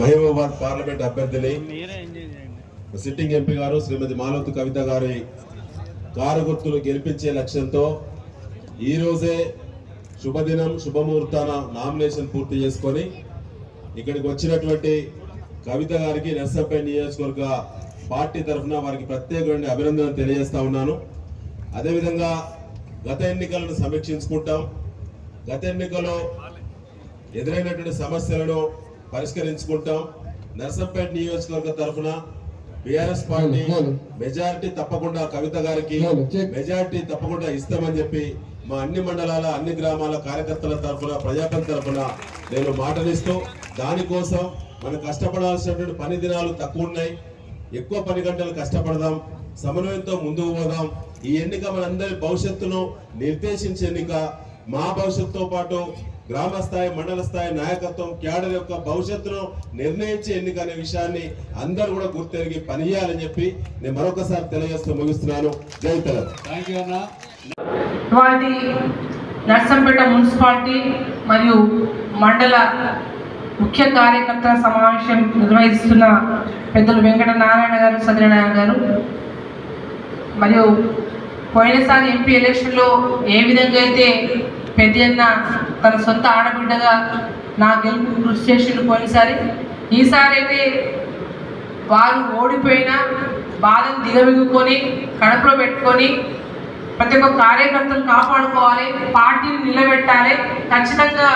Mahabubabad parliament అభ్యర్థిని sitting MP గారు శ్రీమతి మాలవతి కవిత గారి కారు గుర్తులు గెలిపించే లక్ష్యంతో ఈ రోజే శుభదినం శుభముహూర్తాన నామినేషన్ పూర్తి చేసుకొని ఇక్కడికి వచ్చినటువంటి కవిత గారికి నర్సంపేట నియోజకవర్గ పార్టీ తరఫున వారికి ప్రత్యేకమైన అభినందనలు తెలియజేస్తా ఉన్నాను. అదేవిధంగా గత ఎన్నికలను సమీక్షించుకుంటాం. గత ఎన్నికలో ఎదురైనటువంటి సమస్యలను పరిష్కరించుకుంటాం. నర్సంపేట నియోజకవర్గ తరఫున బిఆర్ఎస్ పార్టీ మెజారిటీ తప్పకుండా కవిత గారికి మెజారిటీ తప్పకుండా ఇస్తామని చెప్పి మా అన్ని మండలాల అన్ని గ్రామాల కార్యకర్తల తరఫున ప్రజాపతి తరఫున నేను మాటలిస్తూ దానికోసం మనం కష్టపడాల్సినటువంటి పని దినాలు తక్కువ ఉన్నాయి. ఎక్కువ పని గంటలు కష్టపడదాం. సమన్వయంతో ముందుకు పోదాం. ఈ ఎన్నిక మనందరి భవిష్యత్తును నిర్దేశించే ఎన్నిక. మా భవిష్యత్తుతో పాటు గ్రామ స్థాయి మండల స్థాయి నాయకత్వం క్యాడర్ యొక్క భవిష్యత్తును నిర్ణయించే ఎన్నిక అనే విషయాన్ని అందరూ కూడా గుర్తెరిగి పనిచేయాలని చెప్పి నేను మరొకసారి తెలియజేస్తూ ముగిస్తున్నాను. జై తెలంగాణ. నర్సంపేట మున్సిపాలిటీ మరియు మండల ముఖ్య కార్యకర్తల సమావేశం నిర్వహిస్తున్న పెద్దలు వెంకట నారాయణ గారు సత్యనారాయణ గారు. మరియు పోయినసారి ఎంపీ ఎలక్షన్లో ఏ విధంగా అయితే పెద్దన్న తన సొంత ఆడబిడ్డగా నా గెలుపు కృషి చేసిండు పోయినసారి ఈసారి అయితే వారు ఓడిపోయినా బాధను దిగమిగుకొని కడుపులో పెట్టుకొని ప్రతి ఒక్క కార్యకర్తలు కాపాడుకోవాలి పార్టీని నిలబెట్టాలి ఖచ్చితంగా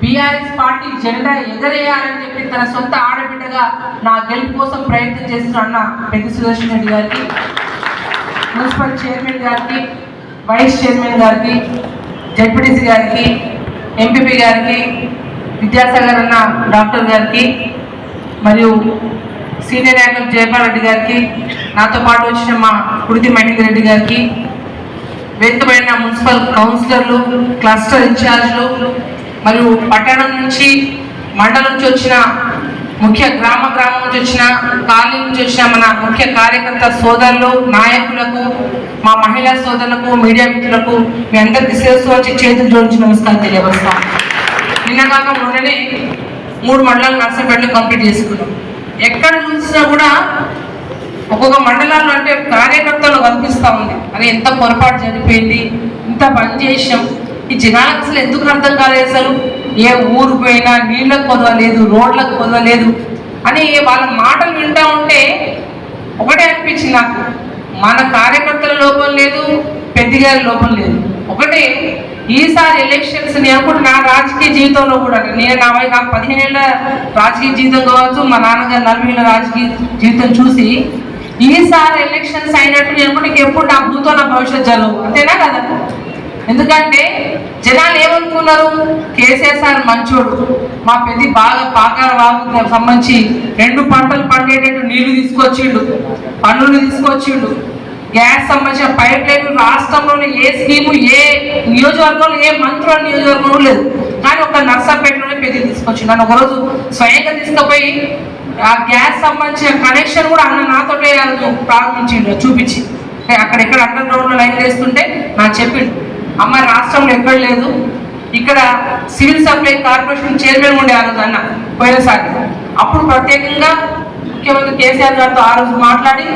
బీఆర్ఎస్ పార్టీ జెండా ఎగరేయాలని చెప్పి తన సొంత ఆడబిడ్డగా నా గెలుపు కోసం ప్రయత్నం చేస్తున్న అన్న పెద్ద సుదర్శన్ రెడ్డి గారికి మున్సిపల్ చైర్మన్ గారికి వైస్ చైర్మన్ గారికి జడ్పీటీసీ గారికి ఎంపీపీ గారికి విద్యాసాగర్ అన్న డాక్టర్ గారికి మరియు సీనియర్ యాంకర్ జయపాల్ రెడ్డి గారికి నాతో పాటు వచ్చిన మా కుడితి మహేందర్ రెడ్డి గారికి వేదికపైన మున్సిపల్ కౌన్సిలర్లు క్లస్టర్ ఇన్ఛార్జ్లు మరియు పట్టణం నుంచి మండలం నుంచి వచ్చిన ముఖ్య గ్రామ గ్రామం నుంచి వచ్చిన కాలనీ నుంచి వచ్చిన మన ముఖ్య కార్యకర్త సోదరులు నాయకులకు మా మహిళా సోదరులకు మీడియా మిత్రులకు మీ అందరికి శిరస్సు వచ్చి చేతులు జోడించి నమస్కారం తెలియవస్తాం నిన్న కాక మొన్ననే మూడు మండలాలు నర్సపేటలో కంప్లీట్ చేసుకున్నాం. ఎక్కడ చూసినా కూడా ఒక్కొక్క మండలాల్లో అంటే కార్యకర్తలు కనిపిస్తూ ఉంది. అరే ఎంత పొరపాటు జరిగిపోయింది ఇంత పని చేసాం ఈ జనాలకు అసలు ఎందుకు అర్థం కాలేదు అసలు? ఏ ఊరు పోయినా నీళ్ళకు కొదవలేదు రోడ్లకు కొదవలేదు అని వాళ్ళ మాటలు వింటా ఉంటే ఒకటే అనిపించింది నాకు. మన కార్యకర్తల లోపం లేదు పెద్దగారి లోపం లేదు. ఒకటే ఈసారి ఎలక్షన్స్ నేను అనుకుంటున్నా నా రాజకీయ జీవితంలో కూడా నేను నా వయ- నాకు పదిహేను ఏళ్ళ రాజకీయ జీవితం కావచ్చు మా నాన్నగారు నలభై ఏళ్ళ రాజకీయ జీవితం చూసి ఈసారి ఎలక్షన్స్ అయినట్టు నేను కూడా ఇంకెప్పుడు నా భూతో నా భవిష్యత్ జరగవు. అంతేనా కదా? ఎందుకంటే జనాలు ఏమనుకున్నారు? కేసీఆర్ సార్ మంచోడు. మా పెద్ద బాగా పాకాల వాగుకు సంబంధించి రెండు పంటలు పండేటట్టు నీళ్ళు తీసుకొచ్చిండు. పన్నులు తీసుకొచ్చిండు. గ్యాస్ సంబంధించిన పైప్ లైన్ రాష్ట్రంలోనే ఏ స్కీము ఏ నియోజకవర్గంలో ఏ మంత్రుల నియోజకవర్గంలో లేదు. కానీ ఒక నర్సాపేటలోనే పెద్ద తీసుకొచ్చిండు. నన్ను ఒకరోజు స్వయంగా తీసుకుపోయి ఆ గ్యాస్ సంబంధించిన కనెక్షన్ కూడా అన్న నాతోటే ప్రారంభించిండు చూపించి. అక్కడెక్కడ అక్కడ ఎక్కడ అండర్ గ్రౌండ్లో లైన్ వేస్తుంటే నాకు చెప్పిండు. అమ్మ రాష్ట్రంలో ఎక్కడ లేదు. ఇక్కడ సివిల్ సప్లై కార్పొరేషన్ చైర్మన్ ఉండే ఆ రోజు అన్న పోయినసారి. అప్పుడు ప్రత్యేకంగా ముఖ్యమంత్రి కేసీఆర్ గారితో ఆ రోజు మాట్లాడి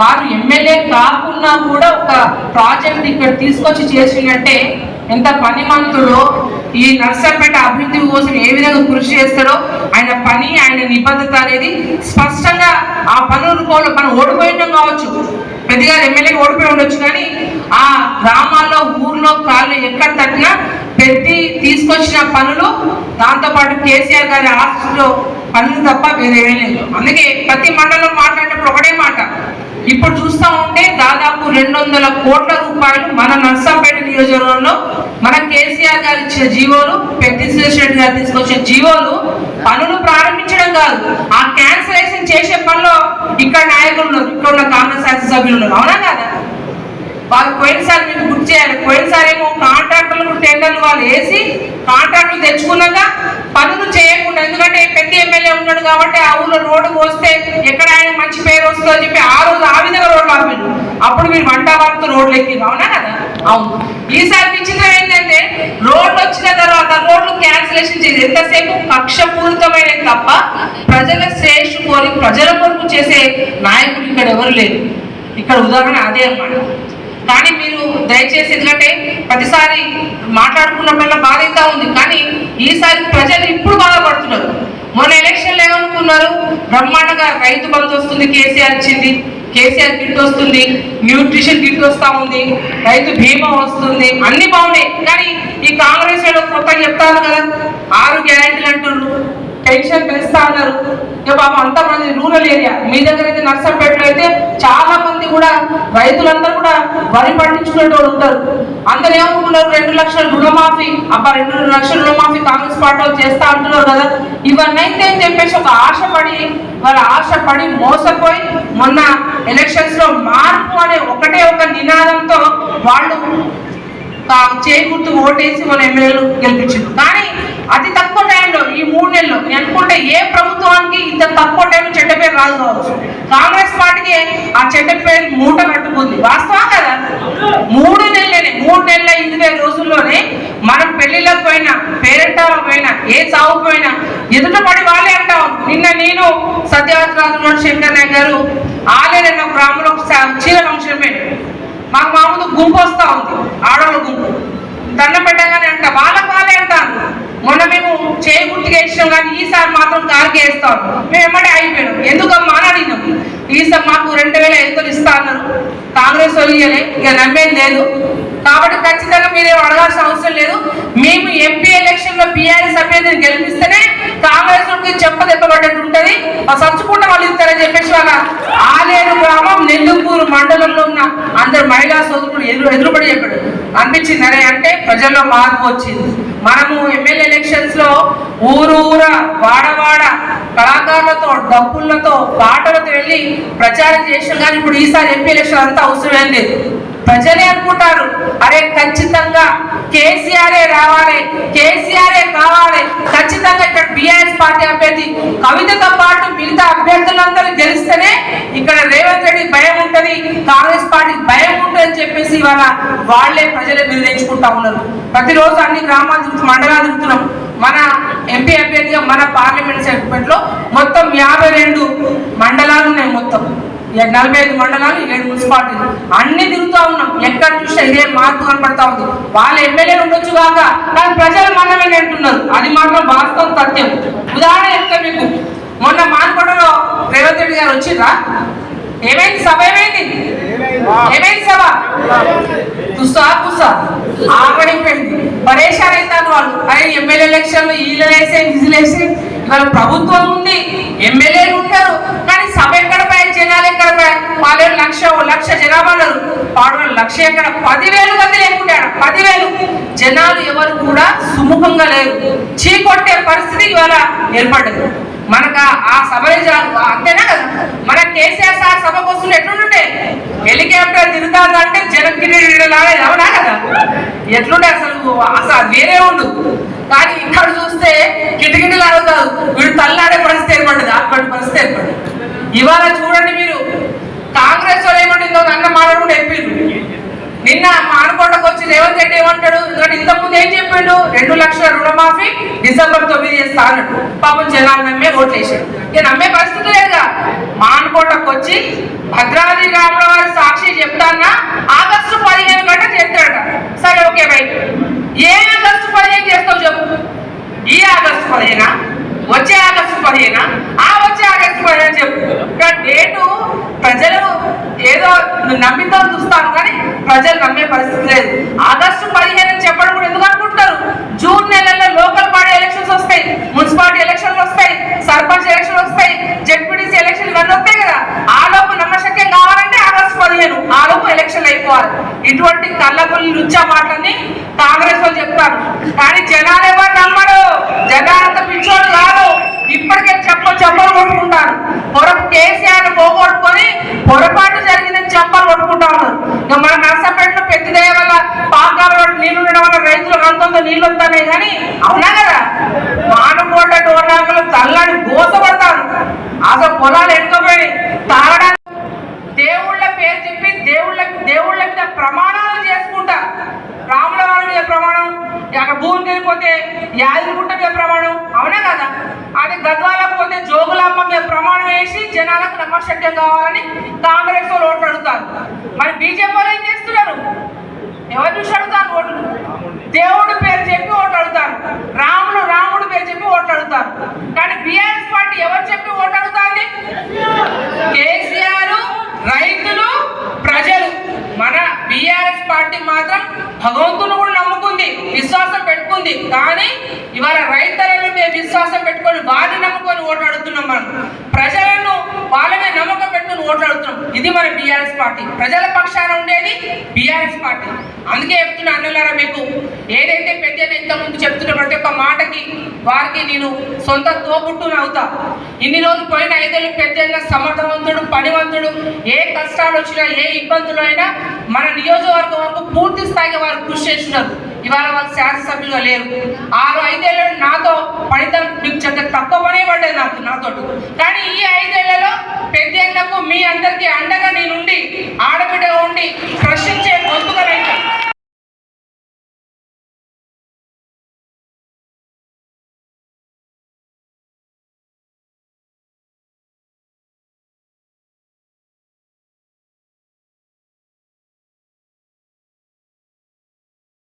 వారు ఎమ్మెల్యే కాకున్నా కూడా ఒక ప్రాజెక్ట్ ఇక్కడ తీసుకొచ్చి చేసిందంటే ఎంత పని మంతుడో ఈ నర్సంపేట అభివృద్ధి కోసం ఏ విధంగా కృషి చేస్తాడో ఆయన పని ఆయన నిబద్ధత అనేది స్పష్టంగా ఆ పనుల రూపంలో మనం ఓడిపోయినాం కావచ్చు. పెద్దగా ఎమ్మెల్యే ఓడిపోయి ఉండొచ్చు కానీ ఆ గ్రామాల్లో ఊర్లో కాళ్ళు ఎక్కడ తట్టినా పెట్టి తీసుకొచ్చిన పనులు దాంతోపాటు కేసీఆర్ గారి ఆస్తులో పనులు తప్ప వేరేమీ లేదు. అందుకే ప్రతి మండలం మాట్లాడేటప్పుడు ఒకటే మాట ఇప్పుడు చూస్తా ఉంటే దాదాపు రెండు వందల కోట్ల రూపాయలు మన నర్సంపేట నియోజకవర్గంలో మన కేసీఆర్ గారు ఇచ్చిన జీవోలు పెద్ది రెడ్డి గారు తీసుకొచ్చిన జీవోలు పనులు ప్రారంభించడం కాదు. ఆ క్యాన్సలేషన్ చేసే పనిలో ఇక్కడ నాయకులు ఉన్నారు. ఇక్కడ ఉన్న కాంగ్రెస్ శాసనసభ్యులు ఉన్నారు. అవునా కదా? వాళ్ళు పోయినసారి మీకు గుర్తు చేయాలి. పోయినసారి ఏమో కాంట్రాక్టర్లు టెండర్లు వాళ్ళు వేసి కాంట్రాక్టులు తెచ్చుకున్నాక పనులు చేయకుండా ఎందుకంటే పెద్ద ఎమ్మెల్యే ఉన్నాడు కాబట్టి ఆ ఊళ్ళో రోడ్డు పోస్తే ఎక్కడ ఆయన మంచి పేరు వస్తుందో చెప్పి ఆ రోజు ఆ విధంగా రోడ్లు ఆపారు. అప్పుడు మీరు వంట వరకు రోడ్లు ఎక్కిరు అవునా కదా? అవును. ఈసారి విచిత్రం ఏంటంటే రోడ్లు వచ్చిన తర్వాత రోడ్లు క్యాన్సిలేషన్ చేసి ఎంతసేపు పక్షపూరితమైన తప్ప ప్రజల కొరకు చేసే నాయకులు ఇక్కడ ఎవరు లేరు. ఇక్కడ ఉదాహరణ అదే అన్నమాట. కానీ మీరు దయచేసి ఎందుకంటే ప్రతిసారి మాట్లాడుకున్నప్పుడల్లా బాధ ఉంది. కానీ ఈసారి ప్రజలు ఇప్పుడు బాధపడుతున్నారు. మొన్న ఎలక్షన్లు ఏమనుకున్నారు బ్రహ్మాండంగా రైతు బంధు వస్తుంది కేసీఆర్ ఇచ్చింది. కేసీఆర్ కిట్ వస్తుంది న్యూట్రిషన్ కిట్ వస్తా ఉంది రైతు బీమా వస్తుంది అన్ని బాగున్నాయి. కానీ ఈ కాంగ్రెస్ వాళ్ళు కొత్తగా చెప్తారు కదా ఆరు గ్యారంటీలు అంటున్నారు పెన్షన్ పెంచుతా ఉన్నారు. ఇక పాపం అంతమంది రూరల్ ఏరియా. మీ దగ్గర అయితే నర్సంపేటలో అయితే చాలా మంది కూడా రైతులందరూ కూడా వరి పండించుకునే ఉంటారు. అందరు ఏమనుకున్నారు? రెండు లక్షల రుణమాఫీ. అబ్బా రెండు లక్షల రుణమాఫీ కాంగ్రెస్ పార్టీ చేస్తా అంటున్నారు కదా. ఇవన్నైతే అని చెప్పేసి ఒక ఆశపడి వాళ్ళ ఆశపడి మోసపోయి మొన్న ఎలక్షన్స్లో మార్పు అనే ఒకటే ఒక నినాదంతో వాళ్ళు తా- చేకూర్తు ఓటేసి మన ఎమ్మెల్యేలు గెలిపించారు కానీ అతి తక్కువ టైంలో ఈ మూడు నెలలు అనుకుంటే ఏ ప్రభుత్వానికి ఇంత తక్కువ టైం చెడ్డ పేరు రాదు కావచ్చు. కాంగ్రెస్ పార్టీకి ఆ చెడ్డ పేరు మూట కట్టుకుంది. వాస్తవం కదా? మూడు నెలలనే మూడు నెలల ఇరవై రోజుల్లోనే మనం పెళ్ళిళ్ళకి పోయినా పేరెంటాలకు పోయినా ఏ చావు పోయినా ఎదుట పడి వాళ్ళే అంటాం నిన్న నేను సత్యవతిరాజు శంకర్ నాయక్ గారు ఆలేరన్న గ్రామంలో ఒక చీర ఫంక్షన్ పోయినా మాకు మామూలు గుంపు వస్తా ఉంది ఆడవాళ్ళ గుంపు. దండం పెట్టగానే అంట వాళ్ళకి వాళ్ళే అంటారు మొన్న మేము చేయి ఇష్టం ఇచ్చినాం కానీ ఈసారి మాత్రం కారుకి వేస్తాం మేము ఎమ్మడే అయిపోయినాం ఎందుకమ్మా అని అడిగినాం. ఈసారి మాకు రెండు వేల ఎంతో ఇస్తా అన్నారు. కాంగ్రెస్ వాళ్ళు ఇయ్యలే ఇక నమ్మేది లేదు. కాబట్టి ఖచ్చితంగా మీరేం అడగాల్సిన అవసరం లేదు. మేము ఎంపీ ఎలక్షన్లో బీఆర్ఎస్ అభ్యర్థిని గెలిపిస్తేనే కాంగ్రెస్ చెప్పదెప్పబడ్డట్టు ఉంటది. ఆ వాళ్ళు ఇస్తారని చెప్పేసి వాళ్ళ ఆలే గ్రామం నెల్లూరు మండలంలో ఉన్న అందరు మహిళా సోదరులు ఎదురు ఎదురుపడి చెప్పాడు అనిపించింది. అరే అంటే ప్రజల్లో మార్పు వచ్చింది. మనము ఎమ్మెల్యే ఎలక్షన్స్లో ఊరు ఊర వాడవాడ కళాకారులతో డబ్బులతో పాటలతో వెళ్ళి ప్రచారం చేసాం కానీ ఇప్పుడు ఈసారి ఎంపీ ఎలక్షన్ అంతా అవసరమేం లేదు. ప్రజలే అనుకుంటారు. అరే ఖచ్చితంగా కేసీఆరే రావాలి కేసీఆరే కావాలి. ఖచ్చితంగా ఇక్కడ బిఆర్ఎస్ పార్టీ అభ్యర్థి కవితతో పాటు మిగతా అభ్యర్థులందరూ గెలిస్తేనే ఇక్కడ రేవంత్ రెడ్డి భయం ఉంటుంది కాంగ్రెస్ పార్టీ భయం ఉంటుంది అని చెప్పేసి ఇవాళ వాళ్ళే ప్రజలు నిర్ణయించుకుంటా ఉన్నారు. ప్రతిరోజు అన్ని గ్రామాలు తిరుగుతూ మండలాలు తిరుగుతున్నాం. మన ఎంపీ అభ్యర్థిగా మన పార్లమెంట్ సెగ్మెంట్లో మొత్తం యాభై రెండు మండలాలు ఉన్నాయి మొత్తం ఇక నలభై ఐదు మండలాలు ఏడు మున్సిపాలిటీలు. అన్ని తిరుగుతూ ఉన్నాం. ఎక్కడ చూసినా ఇదే మార్పు కనపడతా ఉంది. వాళ్ళ ఎమ్మెల్యేలు ఉండొచ్చు కాక కానీ ప్రజలు మనమే అంటున్నారు. అది మాత్రం వాస్తవం సత్యం. ఉదాహరణ చెప్తా మీకు. మొన్న మానకొండలో రేవంత్ రెడ్డి గారు వచ్చిర్రా ఏమైంది సభ ఏమైంది? ఏమైంది సభ? తుస్సా పుస్సా ఆగడిపోయింది. పరేషాన్ అవుతారు వాళ్ళు. అరే ఎమ్మెల్యే ఎలక్షన్లు వీళ్ళు వేసే విజిల్ వేసి ఇవాళ ప్రభుత్వం ఉంది ఎమ్మెల్యేలు ఉంటారు కానీ సభ ఎక్కడ పాలేరు లక్ష ఓ లక్ష జనాభా ఉన్నారు లక్ష ఎక్కడ పదివేలు మంది లేకుంటే పదివేలు. జనాలు ఎవరు కూడా సుముఖంగా లేరు. చీకొట్టే పరిస్థితి ఇవాళ ఏర్పడ్డది. మనకు ఆ- సభ అంతేనా కదా? మన కేసీఆర్ సార్ సభ కోసం ఎట్లుంటుంటే హెలికాప్టర్ తిరుగుతుంది అంటే జనం లాగా అవునా కదా? ఎట్లుంటే అసలు? అసలు వేరే ఉండు. కానీ ఇక్కడ చూస్తే కిటకిటలు అడుగుతారు వీడు తల్లాడే పరిస్థితి ఏర్పడ్డది. అటువంటి పరిస్థితి ఏర్పడింది ఇవాళ చూడండి మీరు కాంగ్రెస్ వాళ్ళు ఏమంటుందో అన్న మాట్లాడుకుంటూ చెప్పిండ్రు నిన్న మానకొండకు వచ్చి రేవంత్ రెడ్డి ఏమంటాడు? ఎందుకంటే ఇంతకుముందు ఏం చెప్పిండు? రెండు లక్షల రుణమాఫీ డిసెంబర్ తొమ్మిది చేస్తా అన్నాడు పాపం జనాలు నమ్మే ఓట్లు వేసాడు ఇక నమ్మే పరిస్థితి లేదుగా. మానకోటకు వచ్చి భద్రాద్రి రాముల వారి సాక్షి చెప్తానా? ఆగస్టు పదిహేను గంట చేస్తాడట సరే ఓకే రైట్ ఏ ఆగస్టు పదిహేను చేస్తావు చెప్పు? ఈ ఆగస్టు పదిహేనా? వచ్చే ఆగస్టు పదిహేనా? ఆ వచ్చే ఆగస్టు పదిహేను చెప్పు. ఇక్కడ డేటు ప్రజలు ఏదో నమ్మితో చూస్తాను కానీ ప్రజలు నమ్మే పరిస్థితి లేదు. ఆగస్టు పదిహేను చెప్పడం కూడా ఎందుకు అనుకుంటారు జూన్ నెలలో లోకల్ బాడీ ఎలక్షన్స్ వస్తాయి మున్సిపాలిటీ ఎలక్షన్లు వస్తాయి సర్పంచ్ ఎలక్షన్లు వస్తాయి జెడ్పీటీసీ ఎలక్షన్ ఇవన్నీ వస్తాయి కదా ఆ లోపు నమ్మశక్యం కావాలంటే ఆగస్టు పదిహేను ఆ లోపు ఎలక్షన్లు అయిపోవాలి ఇటువంటి కళ్ళబుల్లి రుచా మాటలని కాంగ్రెస్ వాళ్ళు చెప్తారు కానీ జనాలు ఎవరు నమ్మరు జనాలంత పిచ్చోడు కాదు ఇప్పటికే చెప్ప చెప్పలు కొట్టుకుంటారు పొరపు కేసీఆర్ పోగొట్టుకొని పొరపాటు జరిగిందని చెప్పలు కొట్టుకుంటా ఉన్నారు ఇక మన నర్సంపేటలో పెద్దదే వల్ల పాకాల నీళ్ళు ఉండడం వల్ల నీళ్ళు అంతంత కానీ అవునా కదా? మానుకోట టోర్నాకలు చల్లని దోసపడతాను అసలు పొలాలు ఎట్టుకోపోయి తాగడానికి దేవుళ్ళ పేరు చెప్పి దేవుళ్ళ దేవుళ్ళ మీద ప్రమాణాలు చేసుకుంటా. రాముల వారి మీద ప్రమాణం అక్కడ భూమి వెళ్ళిపోతే యాదగిరిగుంట మీద ప్రమాణం అవునా కదా? అది గద్వాలకు పోతే జోగులమ్మ మీద ప్రమాణం వేసి జనాలకు నమ్మశక్యం కావాలని కాంగ్రెస్ వాళ్ళు ఓట్లు అడుగుతారు. మరి బీజేపీ వాళ్ళు ఏం చేస్తున్నారు? ఎవరు చూసి అడుగుతారు ఓట్లు? దేవుడు పేరు చెప్పి ఓట్లు అడుగుతారు. రాముడు రాముడు పేరు చెప్పి ఓట్లు అడుగుతారు. కానీ బిఆర్ఎస్ పార్టీ ఎవరు చెప్పి ఓట్లు అడుగుతాంది? కేసీఆర్ రైతులు ప్రజలు. మన బిఆర్ఎస్ పార్టీ మాత్రం భగవంతుని కూడా నమ్ముకుంది విశ్వాసం పెట్టుకుంది. కానీ ఇవాళ రైతులను మేము విశ్వాసం పెట్టుకొని వారిని నమ్ముకొని ఓట్లాడుతున్నాం మనం. ప్రజలను వాళ్ళమే నమ్మకం పెట్టుకొని ఓట్లాడుతున్నాం ఇది మన బీఆర్ఎస్ పార్టీ. ప్రజల పక్షాన ఉండేది బీఆర్ఎస్ పార్టీ. అందుకే చెప్తున్నా అన్నలారా మీకు ఏదైతే పెద్ద ఇంత ముందు చెప్తున్న ప్రతి ఒక్క మాటకి వారికి నేను సొంత తోబుట్టును అవుతా ఇన్ని రోజులు పోయిన ఐదేళ్ళు పెద్ద సమర్థవంతుడు పనివంతుడు ఏ కష్టాలు వచ్చినా ఏ ఇబ్బందులు అయినా మన నియోజకవర్గం వరకు పూర్తి స్థాయిగా వారు కృషి చేస్తున్నారు. ఇవాళ వాళ్ళు శాసనసభ్యులుగా లేరు. ఆరు ఐదేళ్ళు నాతో ఫలితం మీకు చెత్త తక్కువ పనే పడ్డది నాకు నాతో కానీ ఈ ఐదేళ్ళలో పెద్ద మీ అందరికీ అండగా నేనుండి